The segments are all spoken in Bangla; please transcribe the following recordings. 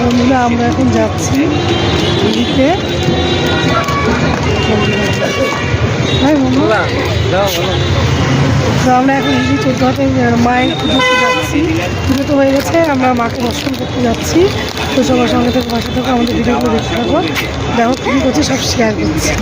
বন্ধুরা আমরা এখন যাচ্ছি বন্ধু তো আমরা এখন হিলি চোদ্দ হাতে মায়ের পুজোতে যাচ্ছি। পুজো তো হয়ে গেছে আমরা মাকে দর্শন করতে যাচ্ছি। তো সবার সঙ্গে থেকে পাশে থাকো আমাদের ভিডিওগুলো দেখতে থাকো। দেখো কী করছি সব শেয়ার করছি।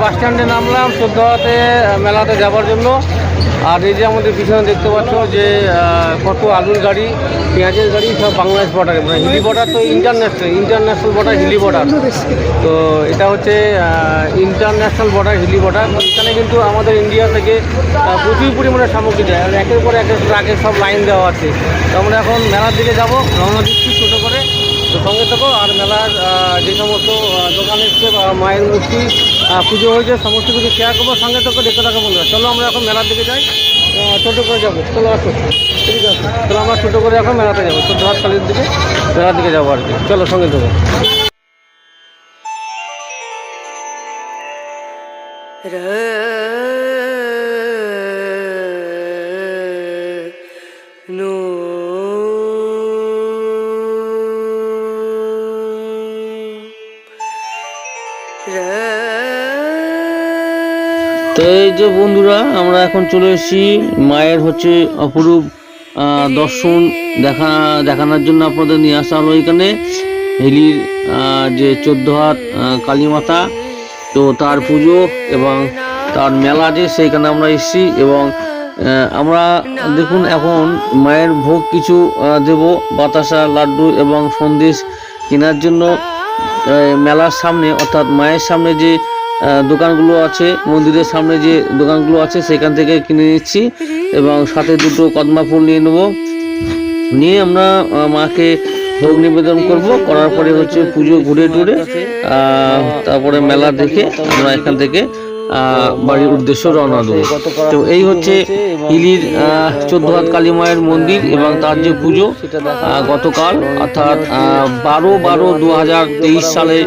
বাস স্ট্যান্ডে নামলাম চোদ্দহাতে মেলাতে যাওয়ার জন্য। আর এই যে আমাদের পিছনে দেখতে পাচ্ছ যে কত আলুর গাড়ি, পেঁয়াজের গাড়ি সব বাংলাদেশ বর্ডারে মানে হিলি বর্ডার তো international international border Hili border তো এটা হচ্ছে ইন্টারন্যাশনাল বর্ডার হিলি বর্ডার এখানে কিন্তু আমাদের ইন্ডিয়া থেকে প্রচুর পরিমাণে সামগ্রী দেয় একের পর একের ট্রাকে সব লাইন দেওয়া আছে। তো আমরা এখন মেলার দিকে যাব, রওনা দিচ্ছি ছোটো করে। তো সঙ্গে থাকো, আর মেলার যে সমস্ত দোকান এসছে, বা মায়ের মূর্তি পুজো হয়েছে, সমস্ত কিছু শেয়ার করব, সঙ্গে থাকো দেখতে থাকো বন্ধুরা। চলো আমরা এখন মেলার দিকে যাই ছোটো করে যাব। চলো আসো। ঠিক আছে? চলো আমরা ছোটো করে এখন মেলাতে যাব। হাত কালীর দিকে, মেলার দিকে যাব আর কি। চলো সঙ্গে থাকো। তো এই যে বন্ধুরা আমরা এখন চলে এসেছি মায়ের হচ্ছে অপরূপ দর্শন দেখা দেখানোর জন্য আপনাদের নিয়ে আসা হলো এখানে। হেলির যে চোদ্দ হাত আহ, কালী মাতা তো তার পুজো এবং তার মেলা যে সেইখানে আমরা এসেছি এবং আমরা দেখুন এখন মায়ের ভোগ কিছু দেব বাতাসা লাড্ডু এবং সন্দেশ কেনার জন্য মেলার সামনে অর্থাৎ মায়ের সামনে যে দোকানগুলো আছে। মন্দিরের সামনে যে দোকানগুলো আছে, সেখান থেকে কিনে নিচ্ছি এবং সাথে দুটো কদমা ফুল নিয়ে নেব। নিয়ে আমরা মাকে ভোগ নিবেদন করব। করার পরে হচ্ছে পুজো ঘুরে টুরে তারপরে মেলা দেখে আমরা এখান থেকে বাড়ির উদ্দেশ্য রওনা দেবো। তো এই হচ্ছে হিলির চোদ্দ হাত কালী মায়ের মন্দির এবং তার যে পুজো গতকাল, অর্থাৎ বারো বারো দু হাজার তেইশ সালে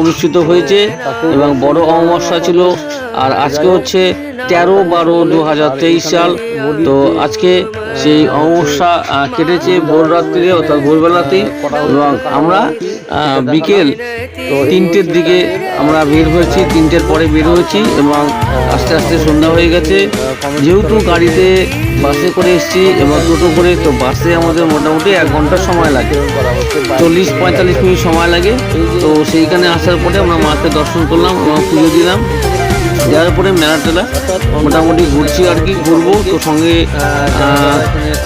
অনুষ্ঠিত হয়েছে এবং বড় অমাবস্যা ছিল। আর আজকে হচ্ছে তেরো বারো দু সাল। তো আজকে সেই অমাবস্যা কেটেছে ভোর রাত্রিরে, অর্থাৎ ভোরবেলাতেই এবং আমরা বিকেল তিনটের দিকে আমরা বের হয়েছি, তিনটের পরে বের হয়েছি এবং আস্তে আস্তে সন্ধ্যা হয়ে গেছে। যেহেতু গাড়িতে বাসে করে এসেছি এবং টোটো করে, তো বাসে আমাদের মোটামুটি এক ঘণ্টা সময় লাগে। চল্লিশ পঁয়তাল্লিশ মিনিট সময় লাগে। তো সেইখানে আসার পরে আমরা মাকে দর্শন করলাম, এবং পুজো দিলাম। যাওয়ার পরে মেলা টেলা মোটামুটি ঘুরছি আর কি, ঘুরবো। তো সঙ্গে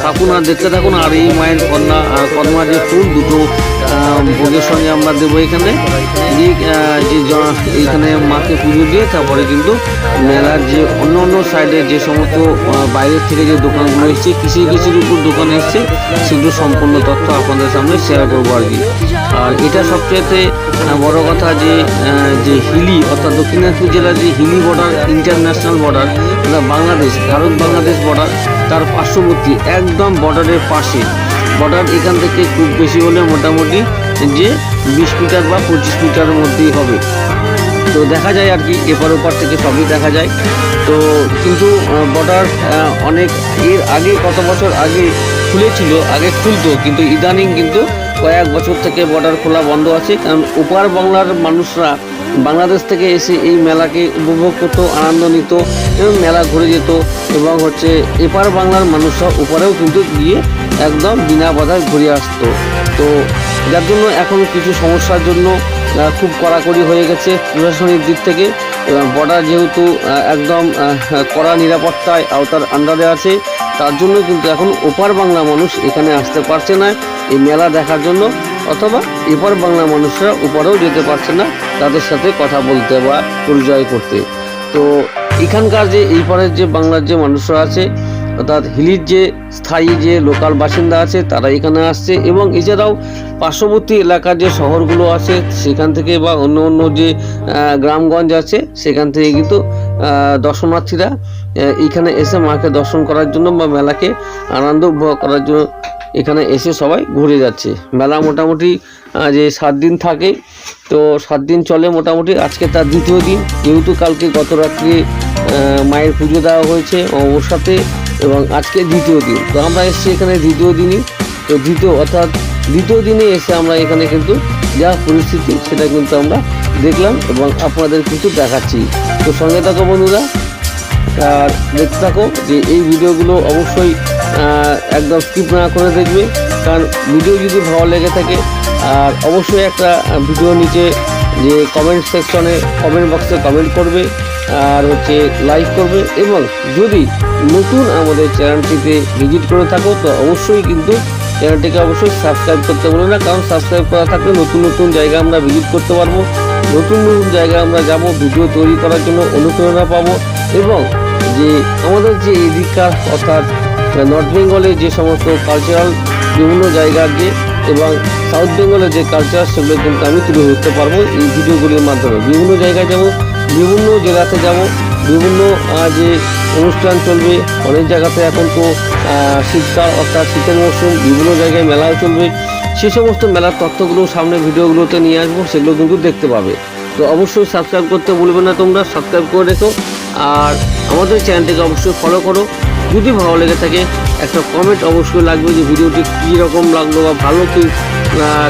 থাকুন আর দেখতে থাকুন, আর এই মায়ের কন্যা কন্যা যে ফুল, দুটো ভোগের সঙ্গে আমরা দেবো এখানে। যে এখানে মাকে পুজো দিয়ে তারপরে কিন্তু মেলার যে অন্য অন্য সাইডে যে সমস্ত বাইরের থেকে যে দোকানগুলো এসছে, কৃষি কৃষির উপর দোকান এসছে, সেগুলো সম্পূর্ণ তথ্য আপনাদের সামনে শেয়ার করব আর কি। আর এটা সবচেয়েতে বড় কথা যে যে হিলি, অর্থাৎ দক্ষিণ দিনাজপুর জেলার যে Hili border international border Bangladesh Bharat Bangladesh border তার পার্শ্ববর্তী, একদম বর্ডারের পাশে। বর্ডার এখান থেকে খুব বেশি হলে মোটামুটি যে বিশ মিটার বা পঁচিশ মিটারের মধ্যেই হবে। তো দেখা যায় আর কি, এপার ওপার থেকে সবই দেখা যায়। তো কিন্তু বর্ডার অনেক এর আগে, কত বছর আগে খুলেছিল, আগে খুলতো, কিন্তু ইদানিং কিন্তু কয়েক বছর থেকে বর্ডার খোলা বন্ধ আছে। কারণ ওপার বাংলার মানুষরা বাংলাদেশ থেকে এসে এই মেলাকে উপভোগ করতো, আনন্দ নিত, এবং মেলা ঘুরে যেত এবং হচ্ছে এপার বাংলার মানুষরা ওপারেও কিন্তু গিয়ে একদম বিনা বাধায় ঘুরে আসতো। তো যার জন্য এখন কিছু সমস্যার জন্য খুব কড়াকড়ি হয়ে গেছে প্রশাসনিক দিক থেকে। বর্ডার যেহেতু একদম কড়া নিরাপত্তায় আওতার আন্ডারে আছে, তার জন্য কিন্তু এখন ওপার বাংলা মানুষ এখানে আসতে পারছে না। এই মেলা দেখার জন্য অথবা এপার বাংলা মানুষরা ওপারেও যেতে পারছে না, তাদের সাথে কথা বলতে বা পরিচয় করতে। তো এখানকার যে, এই পারের যে বাংলার যে মানুষরা আছে, অর্থাৎ হিলির যে স্থায়ী যে লোকাল বাসিন্দা আছে, তারা এখানে আসছে এবং এছাড়াও পার্শ্ববর্তী এলাকার যে শহরগুলো আছে, সেখান থেকে বা অন্য অন্য যে গ্রামগঞ্জ আছে, সেখান থেকে কিন্তু দর্শনার্থীরা এখানে এসে মাকে দর্শন করার জন্য বা মেলাকে আনন্দ উপভোগ করার জন্য এখানে এসে সবাই ঘুরে যাচ্ছে। মেলা মোটামুটি যে সাত দিন থাকে, তো সাত দিন চলে মোটামুটি। আজকে তার দ্বিতীয় দিন। যেহেতু কালকে গত রাত্রে মায়ের পুজো দেওয়া হয়েছে অবসাতে এবং আজকে দ্বিতীয় দিন। তো আমরা এসেছি এখানে দ্বিতীয় দিনই। তো দ্বিতীয়, অর্থাৎ দ্বিতীয় দিনে এসে আমরা এখানে কিন্তু যা পরিস্থিতি সেটা কিন্তু আমরা দেখলাম এবং আপনাদের কিন্তু দেখাচ্ছি। তো সঙ্গে থাকো বন্ধুরা। আর দেখতে থাকো যে এই ভিডিওগুলো অবশ্যই একদম স্কিপ না করে দেখবে। কারণ ভিডিও যদি ভালো লেগে থাকে, আর অবশ্যই একটা ভিডিও নিচে যে কমেন্ট সেকশনে কমেন্ট বক্সে কমেন্ট করবে, আর হচ্ছে লাইক করবে, এবং যদি নতুন আমাদের চ্যানেলটিতে ভিজিট করে থাকো, তো অবশ্যই কিন্তু চ্যানেলটিকে অবশ্যই সাবস্ক্রাইব করতে বলো না, কারণ সাবস্ক্রাইব করা থাকলে নতুন নতুন জায়গা আমরা ভিজিট করতে পারব। নতুন নতুন জায়গায় আমরা যাব, ভিডিও তৈরি করার জন্য অনুপ্রেরণা পাবো। এবং যে আমাদের যে এদিককার অর্থাৎ নর্থ বেঙ্গলের যে সমস্ত কালচারাল বিভিন্ন জায়গার যে এবং সাউথ বেঙ্গলের যে কালচার সেগুলো কিন্তু আমি তুলে ধরতে পারব এই ভিডিওগুলির মাধ্যমে। বিভিন্ন জায়গায় যাব, বিভিন্ন জেলাতে যাব, বিভিন্ন যে অনুষ্ঠান চলবে, অনেক জায়গাতে এখন তো শীতকাল অর্থাৎ শীতের মরশুম, বিভিন্ন জায়গায় মেলাও চলবে। সে সমস্ত মেলার তথ্যগুলো সামনে ভিডিওগুলোতে নিয়ে আসব, সেগুলো কিন্তু দেখতে পাবে। তো অবশ্যই সাবস্ক্রাইব করতে ভুলবে না তোমরা সাবস্ক্রাইব করে রেখো। আর আমাদের চ্যানেলটিকে অবশ্যই ফলো করো। যদি ভালো লেগে থাকে, একটা কমেন্ট অবশ্যই লাগবে যে ভিডিওটি কী রকম লাগল বা ভালো কি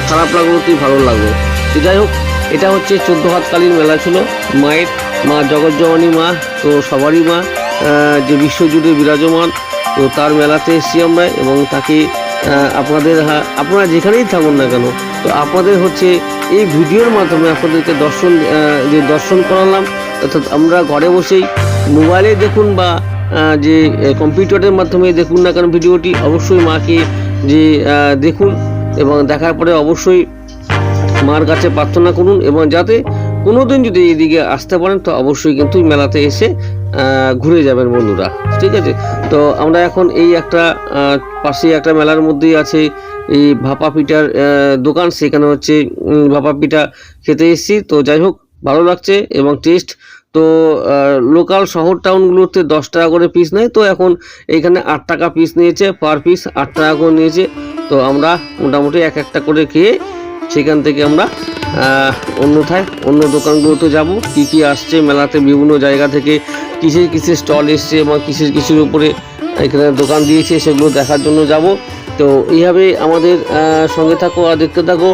খারাপ লাগল কি ভালো লাগল। তো যাই হোক, এটা হচ্ছে চোদ্দ হাত কালীর মেলা ছিল। মায়ের মা জগৎজননী মা, তো সবারই মা যে বিশ্বজুড়ে বিরাজমান। তো তার মেলাতে এসেছি আমরা এবং তাকে আপনাদের আপনারা যেখানেই থাকুন না কেন, তো আপনাদের হচ্ছে এই ভিডিওর মাধ্যমে আপনাদেরকে দর্শন যে দর্শন করালাম, অর্থাৎ আমরা ঘরে বসেই মোবাইলে দেখুন বা যে কম্পিউটারের মাধ্যমে দেখুন না কেন ভিডিওটি, অবশ্যই মাকে যে দেখুন এবং দেখার পরে অবশ্যই মার কাছে প্রার্থনা করুন এবং যাতে কোনোদিন যদি এদিকে আসতে পারেন, তো অবশ্যই কিন্তু মেলাতে এসে ঘুরে যাবেন বন্ধুরা। ঠিক আছে? তো আমরা এখন এই একটা পাশে একটা মেলার মধ্যেই আছে। এই ভাপা পিঠার দোকান, সেখানে হচ্ছে ভাপা পিঠা খেতে এসেছি। তো যাই হোক, ভালো লাগছে এবং টেস্ট তো লোকাল শহর টাউনগুলোতে দশ টাকা করে পিস নেয়। তো এখন এইখানে আট টাকা পিস নিয়েছে পার পিস আট টাকা করে নিয়েছে। তো আমরা মোটামুটি এক একটা করে খেয়ে, সেখান থেকে আমরা অন্যথায় অন্য দোকানগুলোতে যাব। কি কি আসছে মেলাতে, বিভিন্ন জায়গা থেকে কিসের কিসের স্টল এসছে এবং কিসের কিসের উপরে এখানে দোকান দিয়েছে, সেগুলো দেখার জন্য যাব। তো এইভাবে আমাদের সঙ্গে থাকো আর দেখতে থাকো।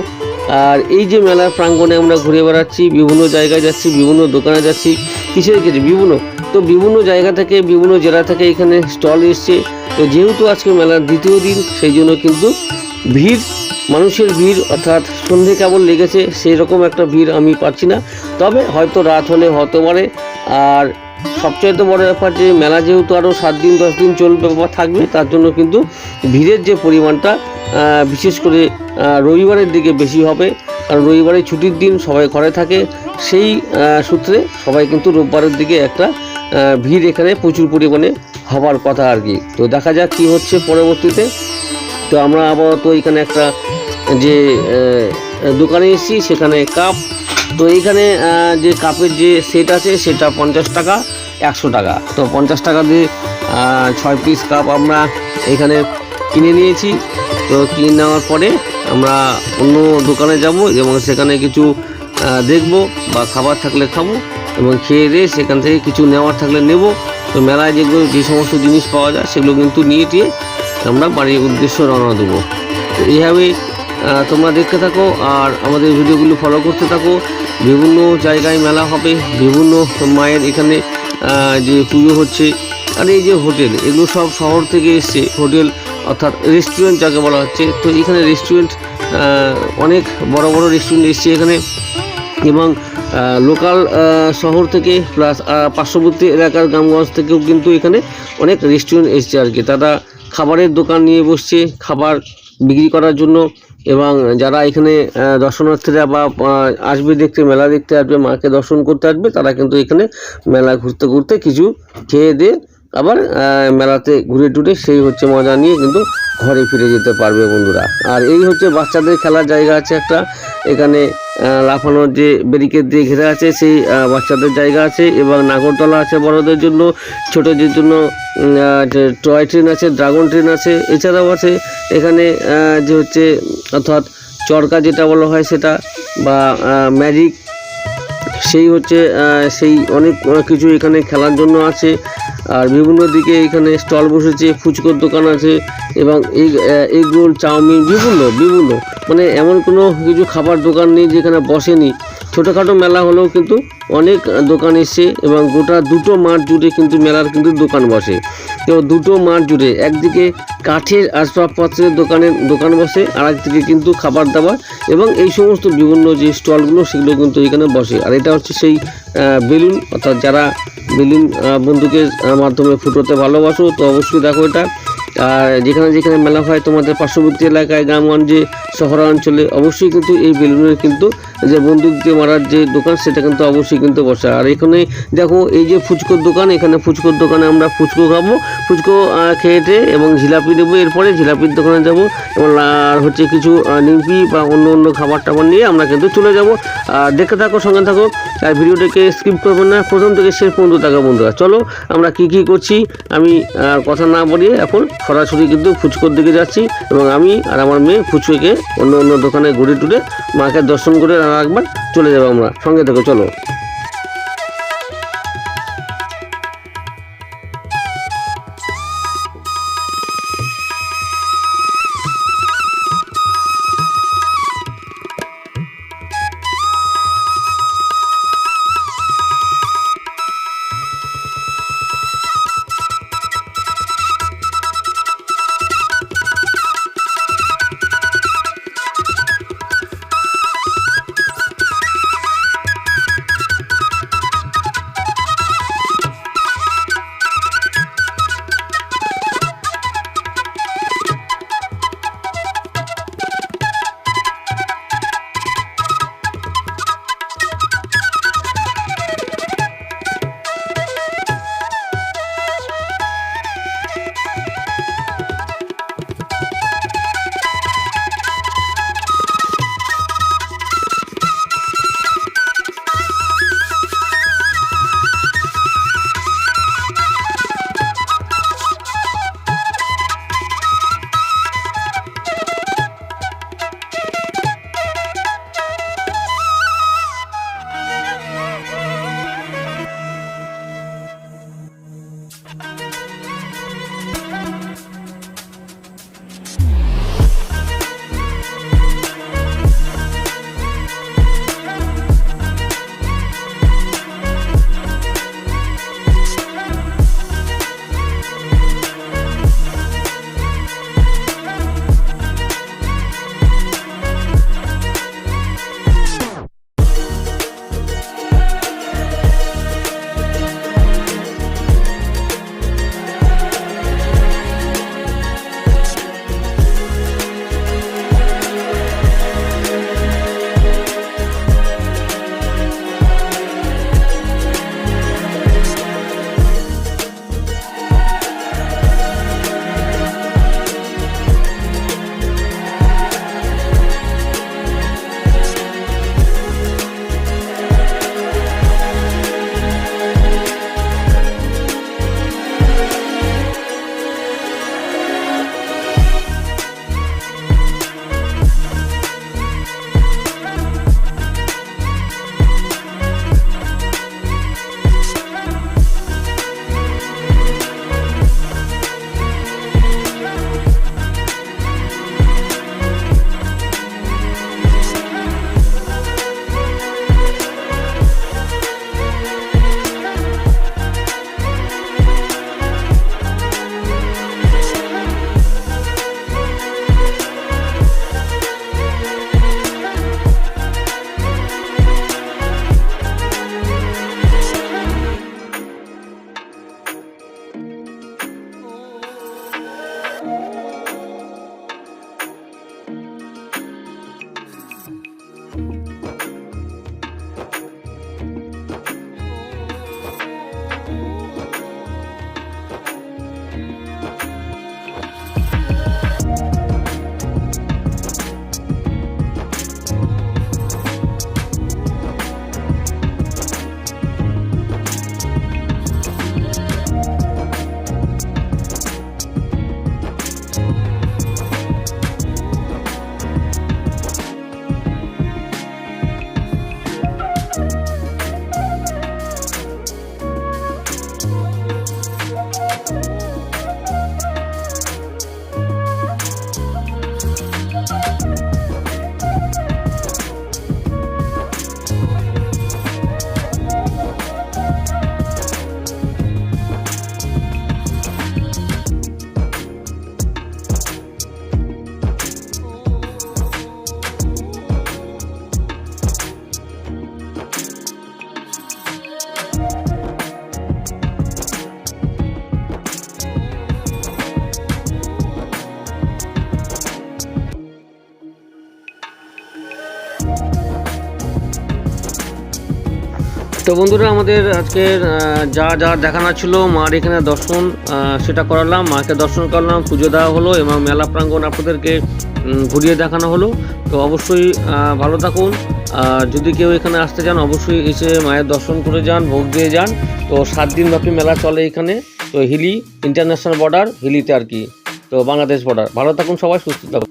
আর এই যে মেলার প্রাঙ্গণে আমরা ঘুরে বেড়াচ্ছি, বিভিন্ন জায়গায় যাচ্ছি, বিভিন্ন দোকানে যাচ্ছি, কিসের কিছু বিভিন্ন। তো বিভিন্ন জায়গা থেকে, বিভিন্ন জেলা থেকে এখানে স্টল এসছে। তো যেহেতু আজকে মেলার দ্বিতীয় দিন, সেই জন্য কিন্তু ভিড় মানুষের ভিড়, অর্থাৎ সন্ধে কেবল লেগেছে সেই রকম একটা ভিড় আমি পাচ্ছি না। তবে হয়তো রাত হলে হতে পারে। আর সবচাইতে বড় ব্যাপার যে, মেলা যেহেতু আরও সাত দিন, দশ দিন চলবে বা থাকবে, তার জন্য কিন্তু ভিড়ের যে পরিমাণটা বিশেষ করে রবিবারের দিকে বেশি হবে। কারণ রবিবারে ছুটির দিন সবাই ঘরে থাকে, সেই সূত্রে সবাই কিন্তু রোববারের দিকে একটা ভিড় এখানে প্রচুর পরিমাণে হবার কথা আর কি। তো দেখা যাক কী হচ্ছে পরবর্তীতে। তো আমরা আপাতত এখানে একটা যে দোকানে এসেছি সেখানে কাপ তো এইখানে যে কাপের যে সেট আছে সেটা পঞ্চাশ টাকা একশো টাকা। তো পঞ্চাশ টাকা দিয়ে ছয় পিস কাপ আমরা এখানে কিনে নিয়েছি। তো কিনে নেওয়ার পরে আমরা অন্য দোকানে যাব এবং সেখানে কিছু দেখব বা খাবার থাকলে খাব এবং খেয়ে দিয়ে সেখান থেকে কিছু নেওয়ার থাকলে নেব। তো মেলায় যেগুলো যে সমস্ত জিনিস পাওয়া যায় সেগুলো কিন্তু নিয়ে টিয়ে আমরা বাড়ির উদ্দেশ্য রওনা দেবো। তো এইভাবে আহ, তোমরা দেখতে থাকো আর আমাদের ভিডিওগুলো ফলো করতে থাকো। বিভিন্ন জায়গায় মেলা হবে, বিভিন্ন মায়ের এখানে যে পুজো হচ্ছে, আর এই যে হোটেল, এগুলো সব শহর থেকে এসছে। হোটেল অর্থাৎ রেস্টুরেন্ট যাকে বলা হচ্ছে। তো এখানে রেস্টুরেন্ট অনেক বড় বড় রেস্টুরেন্ট এসছে এখানে। এবং লোকাল শহর থেকে প্লাস পার্শ্ববর্তী এলাকার গ্রামগঞ্জ থেকেও কিন্তু এখানে অনেক রেস্টুরেন্ট এসছে আর কি। তারা খাবারের দোকান নিয়ে বসছে, খাবার বিক্রি করার জন্য। এবং যারা এখানে দর্শনার্থীরা বা আসবে দেখতে, মেলা দেখতে আসবে, মাকে দর্শন করতে আসবে, তারা কিন্তু এখানে মেলা ঘুরতে ঘুরতে কিছু খেয়ে দিয়ে আবার মেলাতে ঘুরে টুরে সেই হচ্ছে মজা নিয়ে কিন্তু ঘরে ফিরে যেতে পারবে বন্ধুরা। আর এই হচ্ছে বাচ্চাদের খেলার জায়গা আছে একটা। এখানে লাফানোর যে ব্যারিকেড দিয়ে ঘেরা আছে, সেই বাচ্চাদের জায়গা আছে এবং নাগরতলা আছে বড়দের জন্য, ছোটদের জন্য টয় ট্রেন আছে ড্রাগন ট্রেন আছে, এছাড়াও আছে। এখানে যে হচ্ছে, অর্থাৎ চরকা যেটা বলা হয় সেটা বা ম্যাজিক সেই হচ্ছে সেই অনেক কিছু এখানে খেলার জন্য আছে। আর বিভিন্ন দিকে এখানে স্টল বসেছে, ফুচকোর দোকান আছে এবং এগ এগ রোল চাউমিন, বিভিন্ন বিভিন্ন। মানে এমন কোনো কিছু খাবার দোকান নেই যেখানে বসেনি। ছোটোখাটো মেলা হলেও কিন্তু অনেক দোকান এসছে এবং গোটা দুটো মাঠ জুড়ে কিন্তু মেলার কিন্তু দোকান বসে। তো দুটো মাঠ জুড়ে একদিকে কাঠের আসবাবপত্রের দোকানের দোকান বসে আর একদিকে কিন্তু খাবার দাবার এবং এই সমস্ত বিভিন্ন যে স্টলগুলো সেগুলো কিন্তু এখানে বসে। আর এটা হচ্ছে সেই বেলুন, অর্থাৎ যারা বেলুন বন্দুকের মাধ্যমে ফুটোতে ভালোবাসো তো অবশ্যই দেখো এটা। আর যেখানে যেখানে মেলা হয় তোমাদের পার্শ্ববর্তী এলাকায় গ্রামগঞ্জে শহরাঞ্চলে অবশ্যই কিন্তু এই বেলুনের কিন্তু যে বন্দুক দিয়ে মারার যে দোকান সেটা কিন্তু অবশ্যই কিন্তু বসে। আর এখানে দেখো এই যে ফুচকোর দোকান এখানে ফুচকোর দোকানে আমরা ফুচকো খাব। ফুচকো আহ, খেয়ে টেয়ে এবং জিলাপি নেব এরপরে জিলাপির দোকানে যাব এবং আর হচ্ছে কিছু নিমকি বা অন্য অন্য খাবার টাবার নিয়ে আমরা কিন্তু চলে যাব। আর দেখতে থাকো সঙ্গে থাকো। আর ভিডিওটাকে স্কিপ করব না। প্রথম থেকে শেষ পর্যন্ত থাকো বন্ধুরা। চলো আমরা কি কি করছি আমি কথা না বলিয়ে এখন সরাসরি কিন্তু ফুচকোর দিকে যাচ্ছি এবং আমি আর আমার মেয়ে ফুচকোকে অন্য অন্য দোকানে ঘুরে টুরে মাকে দর্শন করে আর একবার চলে যাব আমরা। সঙ্গে থেকে, চলো। তো বন্ধুরা আমাদের আজকের আহ, যা যা দেখানো ছিল মার এখানে দর্শন সেটা করালাম। মাকে দর্শন করলাম পুজো দেওয়া হলো এবং মেলা প্রাঙ্গণ আপনাদেরকে ঘুরিয়ে দেখানো হলো। তো অবশ্যই ভালো থাকুন। যদি কেউ এখানে আসতে চান অবশ্যই এসে মায়ের দর্শন করে যান ভোগ দিয়ে যান। তো সাত দিন ব্যাপী মেলা চলে এখানে। তো হিলি ইন্টারন্যাশনাল বর্ডার হিলিতে আর কি। তো বাংলাদেশ বর্ডার ভালো থাকুন সবাই সুস্থ থাকুন।